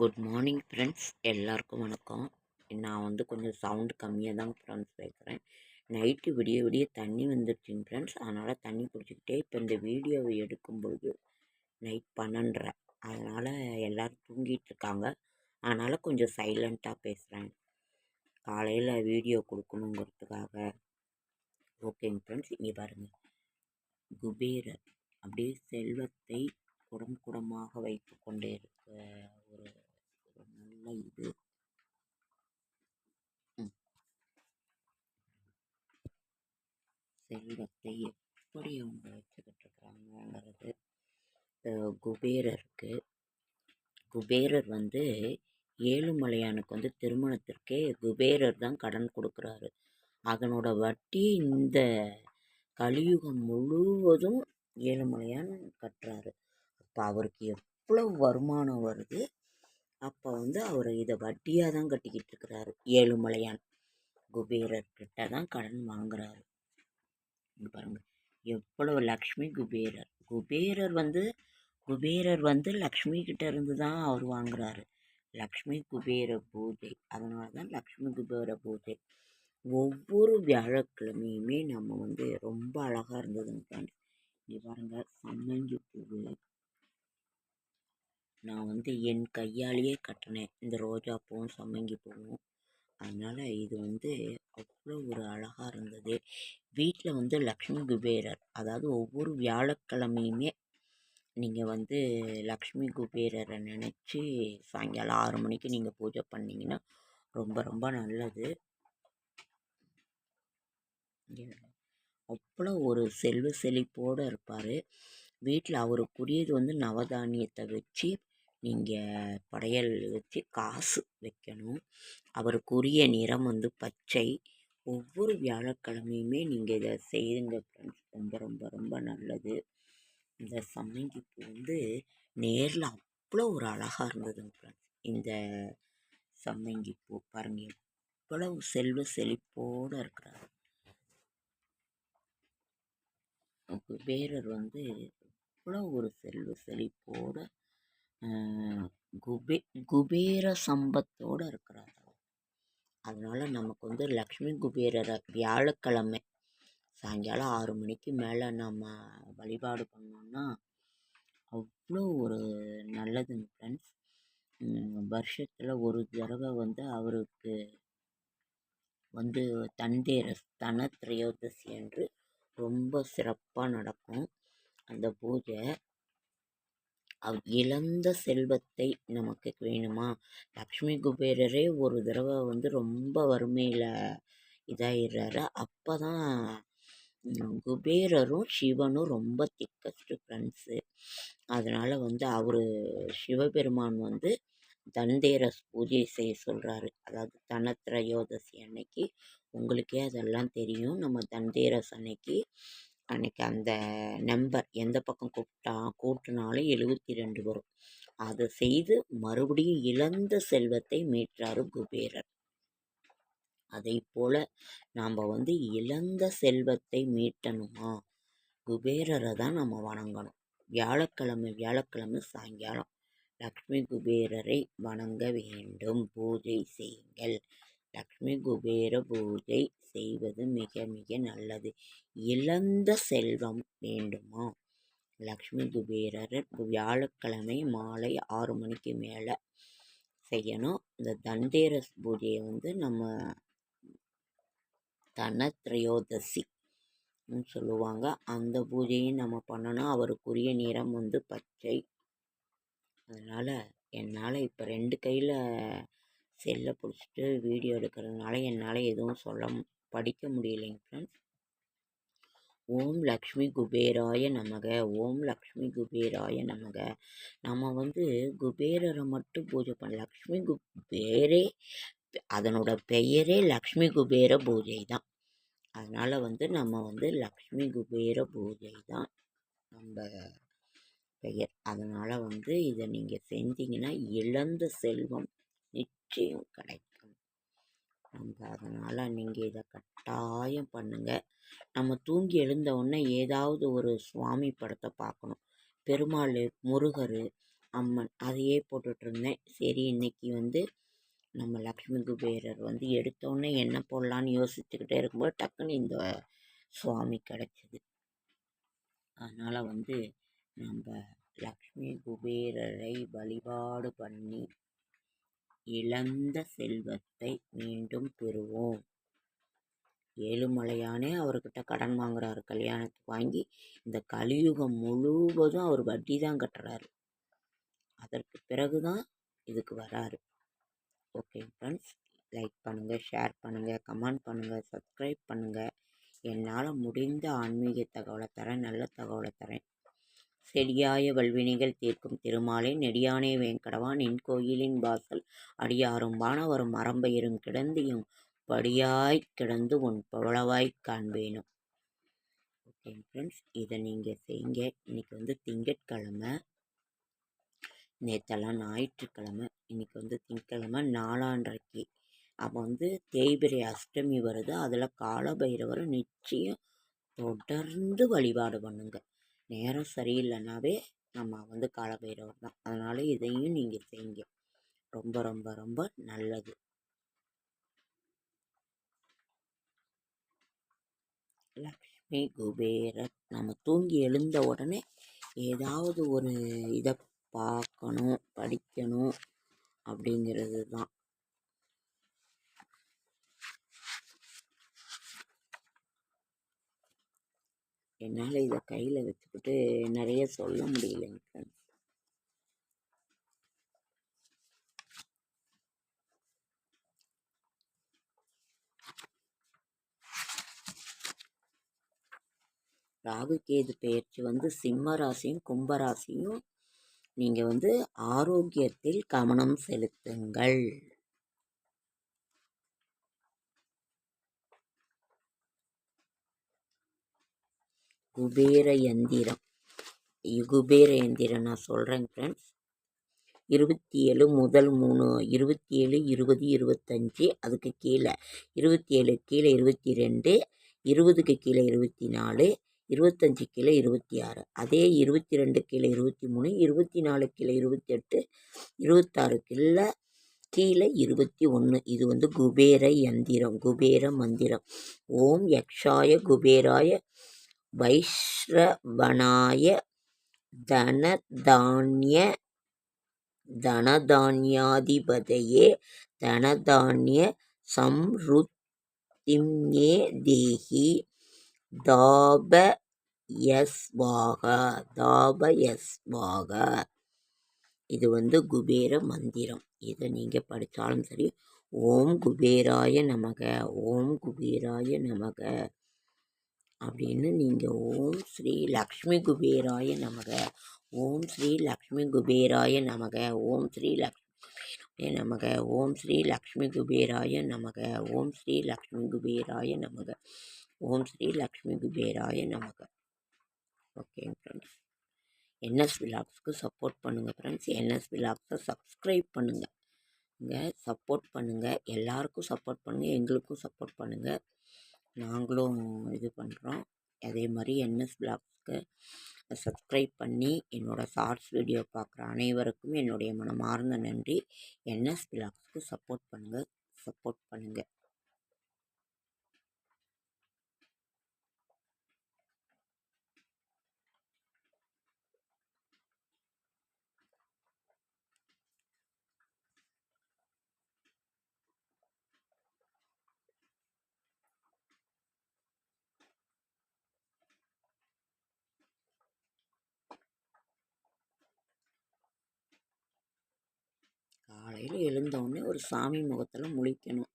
Good morning friends எல்லாருக்கும் வணக்கம். நான் வந்து கொஞ்சம் சவுண்டு கம்மியாக தான் ஃப்ரெண்ட்ஸ் பேசுகிறேன் நைட்டு விடிய விடிய தண்ணி வந்துடுச்சுங்க ஃப்ரெண்ட்ஸ் அதனால் தண்ணி பிடிச்சிக்கிட்டே இப்போ இந்த வீடியோவை எடுக்கும்பொழுது நைட் பன்னெண்டரை. அதனால் எல்லோரும் தூங்கிட்டு இருக்காங்க. அதனால் கொஞ்சம் சைலண்ட்டாக பேசுகிறேன் காலையில் வீடியோ கொடுக்கணுங்கிறதுக்காக. ஓகேங்க ஃப்ரெண்ட்ஸ் இங்கே பாருங்கள் குபேரர் அப்படியே செல்வத்தை குடம் குடமாக வைத்து கொண்டே இருக்க ஒரு ஒரு இது செல்வத்தை எப்படி அவங்க வச்சுக்கிட்டு இருக்கிறாங்கங்கிறது குபேரருக்கு குபேரர் வந்து ஏழுமலையானுக்கு வந்து திருமணத்திற்கே குபேரர் தான் கடன் கொடுக்குறாரு. அதனோட வட்டி இந்த கலியுகம் முழுவதும் ஏழுமலையான் கட்டுறாரு. அப்போ அவருக்கு எவ்வளோ வருமானம் வருது? அப்போ வந்து அவர் இதை வட்டியாக தான் கட்டிக்கிட்டு இருக்கிறாரு. ஏழுமலையான் குபேரர்கிட்ட தான் கடன் வாங்குறாரு. பாருங்க. எவ்வளவு லக்ஷ்மி குபேரர். குபேரர் வந்து குபேரர் வந்து லக்ஷ்மி கிட்ட இருந்து தான் அவர் வாங்குறாரு. லக்ஷ்மி குபேர பூஜை. அதனால தான் லக்ஷ்மி குபேர பூஜை. ஒவ்வொரு வியாழக்கிழமையுமே நம்ம வந்து ரொம்ப அழகாக இருந்ததுங்க ஃப்ரெண்ட்ஸ் இங்கே பாருங்கள் சம்மங்கி பூவு நான் வந்து என் கையாலேயே கட்டினேன். இந்த ரோஜா பூவும் சம்மங்கி பூவும். அதனால் இது வந்து அவ்வளோ ஒரு அழகாக இருந்தது. வீட்டில் வந்து லக்ஷ்மி குபேரர் அதாவது ஒவ்வொரு வியாழக்கிழமையுமே நீங்கள் வந்து லக்ஷ்மி குபேரரை நினச்சி சாயங்காலம் ஆறு மணிக்கு நீங்கள் பூஜை பண்ணிங்கன்னா ரொம்ப ரொம்ப நல்லது. அவ்வளோ ஒரு செல்வ செழிப்போடு இருப்பார். வீட்டில் அவருக்குரியது வந்து நவதானியத்தை வச்சு நீங்கள் படையல் வச்சு காசு வைக்கணும். அவருக்குரிய நிறம் வந்து பச்சை. ஒவ்வொரு வியாழக்கிழமையுமே நீங்கள் இதை செய்யுங்க ஃப்ரெண்ட்ஸ் ரொம்ப ரொம்ப ரொம்ப நல்லது. இந்த சம்மங்கி பூ வந்து நேரில் அவ்வளோ ஒரு அழகாக இருந்ததுங்க ஃப்ரெண்ட்ஸ் இந்த சம்மங்கி பூ பாருங்க எவ்வளவு செல்வ செழிப்போடு இருக்கிறார். குபேரர் வந்து எவ்வளோ ஒரு செல்வ செழிப்போடு குபே குபேர சம்பத்தோடு இருக்கிறார் அதனால் நமக்கு வந்து லக்ஷ்மி குபேரரை வியாழக்கிழமை சாயங்காலம் ஆறு மணிக்கு மேலே நம்ம வழிபாடு பண்ணோம்னா அவ்வளோ ஒரு நல்லதுங்க ஃப்ரெண்ட்ஸ் வருஷத்தில் ஒரு தடவை வந்து அவருக்கு வந்து தந்தேர தன திரையோதசி என்று ரொம்ப சிறப்பாக நடக்கும் அந்த பூஜை. அவ் இழந்த செல்வத்தை நமக்கு வேணுமா? லக்ஷ்மி குபேரரே ஒரு தடவை வந்து ரொம்ப வறுமையில் இதாயிடுறாரு அப்போ தான் குபேரரும் சிவனும் ரொம்ப திக்கஸ்ட் ஃப்ரெண்ட்ஸு அதனால் வந்து அவர் சிவபெருமான் வந்து தந்தேரஸ் பூஜை செய்ய சொல்கிறாரு அதாவது தனத்திரயோதசி அன்னைக்கு. உங்களுக்கே அதெல்லாம் தெரியும். நம்ம தந்தேரஸ் அன்னைக்கு அன்னைக்கு அந்த நம்பர் எந்த பக்கம் கூப்பிட்டா கூட்டினாலும் எழுபத்தி ரெண்டு வரும். அதை செய்து மறுபடியும் இழந்த செல்வத்தை மீட்டாரு குபேரர். அதை போல நாம் வந்து இழந்த செல்வத்தை மீட்டணுமா? குபேரரை தான் நம்ம வணங்கணும். வியாழக்கிழமை வியாழக்கிழமை சாயங்காலம் லக்ஷ்மி குபேரரை வணங்க வேண்டும். பூஜை செய்யுங்கள். லக்ஷ்மி குபேர பூஜை செய்வது மிக மிக நல்லது. இழந்த செல்வம் வேண்டுமா? லக்ஷ்மி குபேரர் வியாழக்கிழமை மாலை ஆறு மணிக்கு மேலே செய்யணும். இந்த தந்தேரஸ் பூஜையை வந்து நம்ம தனத்ரயோதசி சொல்லுவாங்க. அந்த பூஜையும் நம்ம பண்ணணும். அவருக்குரிய நிறம் வந்து பச்சை. அதனால் என்னால் இப்போ ரெண்டு கையில் செல்லை பிடிச்சிட்டு வீடியோ எடுக்கிறதுனால என்னால் எதுவும் சொல்ல படிக்க முடியலைங்க ஃப்ரெண்ட்ஸ் ஓம் லக்ஷ்மி குபேராய நமக ஓம் லக்ஷ்மி குபேராய நமக. நம்ம வந்து குபேரரை மட்டும் பூஜை பண்ண லக்ஷ்மி குபேரே அதனோட பெயரே லக்ஷ்மி குபேர பூஜை தான். அதனால் வந்து நம்ம வந்து லக்ஷ்மி குபேர பூஜை தான் நம்ம பெயர். அதனால் வந்து இதை நீங்கள் செஞ்சீங்கன்னா இழந்த செல்வம் வெற்றியும் கிடைக்கும். நம்ம அதனால் நீங்கள் இதை கட்டாயம் பண்ணுங்கள் நம்ம தூங்கி எழுந்த உடனே ஏதாவது ஒரு சுவாமி படத்தை பார்க்கணும் பெருமாள் முருகர் அம்மன் அதையே போட்டுட்ருந்தேன் சரி இன்னைக்கு வந்து நம்ம லக்ஷ்மி குபேரர் வந்து எடுத்தோடனே என்ன போடலான்னு யோசிச்சுக்கிட்டே இருக்கும்போது டக்குன்னு இந்த சுவாமி கிடச்சிது. அதனால் வந்து நம்ம லக்ஷ்மி குபேரரை வழிபாடு பண்ணி இழந்த செல்வத்தை மீண்டும் பெறுவோம். ஏழுமலையானே அவர்கிட்ட கடன் வாங்குறாரு கல்யாணத்துக்கு வாங்கி இந்த கலியுகம் முழுவதும் அவர் வட்டி தான் கட்டுறாரு. அதற்கு பிறகு தான் இதுக்கு வராரு. ஓகே ஃப்ரெண்ட்ஸ் லைக் பண்ணுங்கள் ஷேர் பண்ணுங்கள் கமெண்ட் பண்ணுங்கள் சப்ஸ்கிரைப் பண்ணுங்கள் என்னால் முடிந்த ஆன்மீக தகவலை தரேன் நல்ல தகவலை தரேன். செடியாய வல்வினைகள் தீர்க்கும் திருமாலே. நெடியானே வேங்கடவா நின் கோயிலின் வாசல் அடியாரும் வானவரும் மரம்பெயரும் கிடந்தியும் படியாய் கிடந்து உன் பவளவாய் காண்பேனும். ஓகே ஃப்ரெண்ட்ஸ் இதை நீங்கள் செய்யுங்க. இன்றைக்கி வந்து திங்கட்கிழமை. நேற்றெல்லாம் ஞாயிற்றுக்கிழமை. இன்றைக்கி வந்து திங்கட்கிழமை நாலாண்டரைக்கு அப்போ வந்து தேய்பிரை அஷ்டமி வருது. அதில் காலபைரவரை நிச்சயம் தொடர்ந்து வழிபாடு பண்ணுங்கள் நேரம் சரியில்லைனாவே நம்ம வந்து காலபைரவர் தான். அதனால் இதையும் நீங்கள் செய்யுங்க. ரொம்ப ரொம்ப ரொம்ப நல்லது. லக்ஷ்மி குபேரர். நம்ம தூங்கி எழுந்த உடனே ஏதாவது ஒரு இதை பார்க்கணும் படிக்கணும் அப்படிங்கிறது தான். என்னால் இதை கையில் வச்சுக்கிட்டு நிறைய சொல்ல முடியலைங்க ஃப்ரெண்ட்ஸ் ராகு கேது பெயர்ச்சி வந்து சிம்ம ராசியும் கும்பராசியும் நீங்கள் வந்து ஆரோக்கியத்தில் கவனம் செலுத்துங்கள். குபேர யந்திரம். குபேர யந்திரம் நான் சொல்கிறேங்க ஃப்ரெண்ட்ஸ் இருபத்தி ஏழு முதல் மூணு இருபத்தி ஏழு இருபது இருபத்தஞ்சி அதுக்கு கீழே. இருபத்தி ஏழு கீழே இருபத்தி ரெண்டு இருபதுக்கு கீழே இருபத்தி நாலு இருபத்தஞ்சி கீழே இருபத்தி ஆறு அதே இருபத்தி ரெண்டு கீழே இருபத்தி மூணு இருபத்தி நாலு கீழே இருபத்தி எட்டு இருபத்தாறு கீழே கீழே இருபத்தி ஒன்று இது வந்து குபேர யந்திரம் குபேர மந்திரம். ஓம் யக்ஷாய குபேராய வைஷ்ரவனாய தனதானிய தனதானியாதிபதையே தனதானிய சம்ருத்திம்யே தேஹி தாபயஸ்வாகா தாபயஸ்வாகா. இது வந்து குபேர மந்திரம். இதை நீங்கள் படித்தாலும் சரி ஓம் குபேராய நமக ஓம் குபேராய நமக. அப்படின்னு நீங்கள் ஓம் ஸ்ரீ லக்ஷ்மி குபேராய நமக. ஓம் ஸ்ரீ லக்ஷ்மி குபேராய நமக. ஓம் ஸ்ரீ லக்ஷ்மி நமக. ஓம் ஸ்ரீ லக்ஷ்மி குபேராய நமக. ஓம் ஸ்ரீ லக்ஷ்மி குபேராய நமக. ஓம் ஸ்ரீ லக்ஷ்மி குபேராய நமக. ஓகே ஃப்ரெண்ட்ஸ் என்எஸ் விலாக்ஸ்க்கு சப்போர்ட் பண்ணுங்கள் ஃப்ரெண்ட்ஸ் என்எஸ் விலாக்ஸை சப்ஸ்கிரைப் பண்ணுங்கள் இங்கே சப்போர்ட் பண்ணுங்கள் எல்லாருக்கும் சப்போர்ட் பண்ணுங்கள் எங்களுக்கும் சப்போர்ட் பண்ணுங்கள் நாங்களும் இது பண்ணுறோம் அதே மாதிரி என்எஸ் பிளாக்ஸ்க்கு சப்ஸ்கிரைப் பண்ணி என்னோடய ஷார்ட்ஸ் வீடியோ பார்க்குற அனைவருக்கும் என்னுடைய மனமார்ந்த நன்றி. என்எஸ் பிளாக்ஸ்க்கு சப்போர்ட் பண்ணுங்கள் சப்போர்ட் பண்ணுங்கள் காலையில் எழுந்தவுடனே ஒரு சாமி முகத்தில் முழிக்கணும்.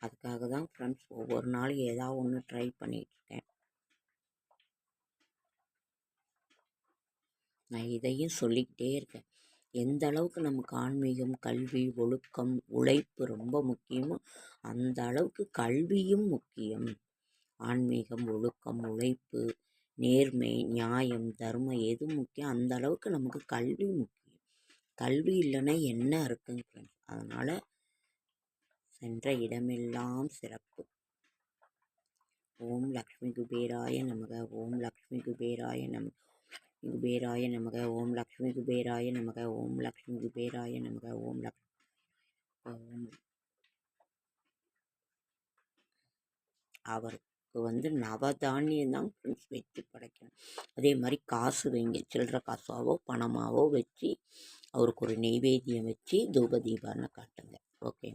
அதுக்காக தான் ஃப்ரெண்ட்ஸ் ஒவ்வொரு நாளும் ஏதாவது ஒன்று ட்ரை பண்ணிகிட்ருக்கேன் நான் இதையும் சொல்லிக்கிட்டே இருக்கேன். எந்த அளவுக்கு நமக்கு ஆன்மீகம் கல்வி ஒழுக்கம் உழைப்பு ரொம்ப முக்கியமோ அந்த அளவுக்கு கல்வியும் முக்கியம். ஆன்மீகம் ஒழுக்கம் உழைப்பு நேர்மை நியாயம் தர்மம் எது முக்கியம் அந்த அளவுக்கு நமக்கு கல்வி முக்கியம். கல்வி இல்லைன்னா என்ன இருக்குங்க ஃப்ரெண்ட்ஸ்? அதனால் சென்ற இடமெல்லாம் சிறப்பு. ஓம் லக்ஷ்மி குபேராய நமக ஓம் லக்ஷ்மி குபேராய நம குபேராய நமக ஓம் லக்ஷ்மி குபேராய நமக ஓம் லக்ஷ்மி குபேராய நமக ஓம் லக்ஷ்மி ஓம். அவருக்கு வந்து நவதானியம் தான் ஃப்ரெண்ட்ஸ் வச்சு படைக்கணும். அதே மாதிரி காசு வைங்க சில்லற காசாவோ பணமாவோ வச்சு அவருக்கு ஒரு நெய்வேத்தியம் வச்சு தூப தீபான்னு காட்டுங்க. ஓகே